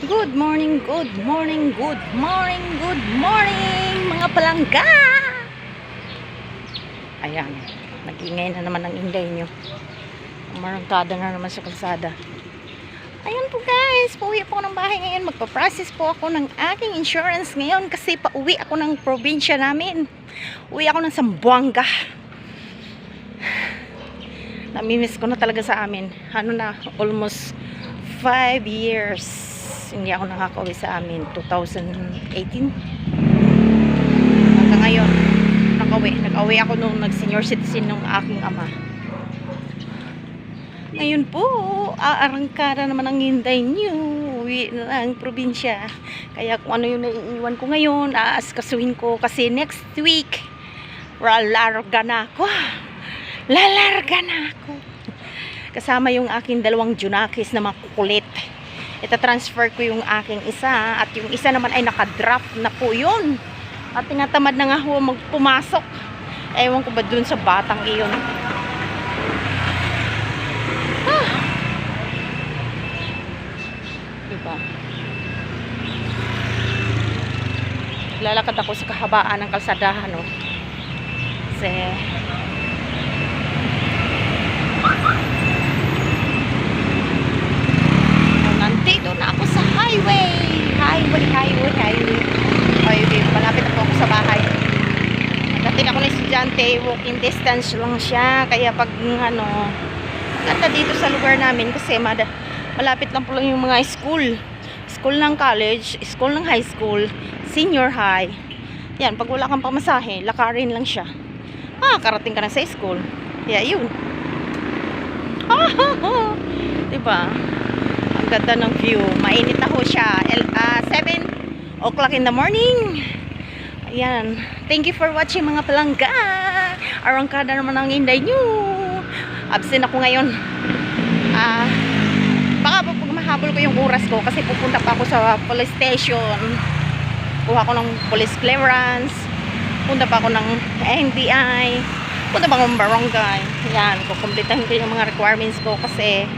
Good morning, good morning, good morning, good morning, mga palangga! Ayan, nag-ingay na naman ang inday nyo. Marangkada na naman sa kalsada. Ayan po guys, pauwi po ng bahay ngayon. Magpa-process po ako ng aking insurance ngayon kasi pauwi ako ng probinsya namin. Uwi ako ng Sambuanga. Namimiss ko na talaga sa amin. Ano na, almost 5 years hindi ako nakakauwi sa amin. 2018 hanggang ngayon nakauwi. Nag-auwi ako nung nag senior citizen ng aking ama. Ngayon po aarangkara naman ang hinday niyo. Uwi na ang probinsya. Kaya kung ano yung naiiwan ko ngayon aaskasuhin ko kasi next week lalarga na ako. Lalarga na ako. Kasama yung aking dalawang junakis na makukulit itatransfer ko yung aking isa at yung isa naman ay nakadraft na po yun. At tinatamad na nga ho magpumasok. Ewan ko ba dun sa batang iyon? Ah. diba? Lalakad ako sa kahabaan ng kalsadahan no kasi nandito na ako sa highway highway, highway, highway highway, malapit na po ako sa bahay dating ako estudyante walking distance lang siya. Kaya pag ano ganda dito sa lugar namin kasi mada, malapit lang po lang yung mga school. School ng college, school ng high school senior high. Yan, pag wala kang pamasahe lakarin lang siya. Ah, karating ka na sa school. Kaya yun. Diba? Ang ganda ng view. Mainit na ho siya. El, ah, 7 o'clock in the morning. Ayan. Thank you for watching mga palangga. Arangkada naman ang inday nyo. Absent ako ngayon. Ah, baka pag mahabol ko yung oras ko kasi pupunta pa ako sa police station. Kuha ko ng police clearance. Punta pa ako ng NBI. Punta pa ako ng barangay. Ayan. Kukumplitahin ko yung mga requirements ko kasi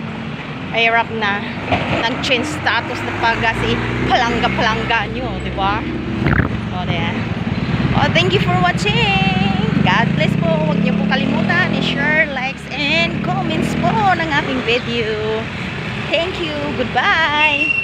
mahirap na nag-change status na pag si palangga-palangga nyo, di ba? O, diyan. O, thank you for watching. God bless po. Huwag niyo po kalimutan i-share, likes, and comments po ng aking video. Thank you. Goodbye.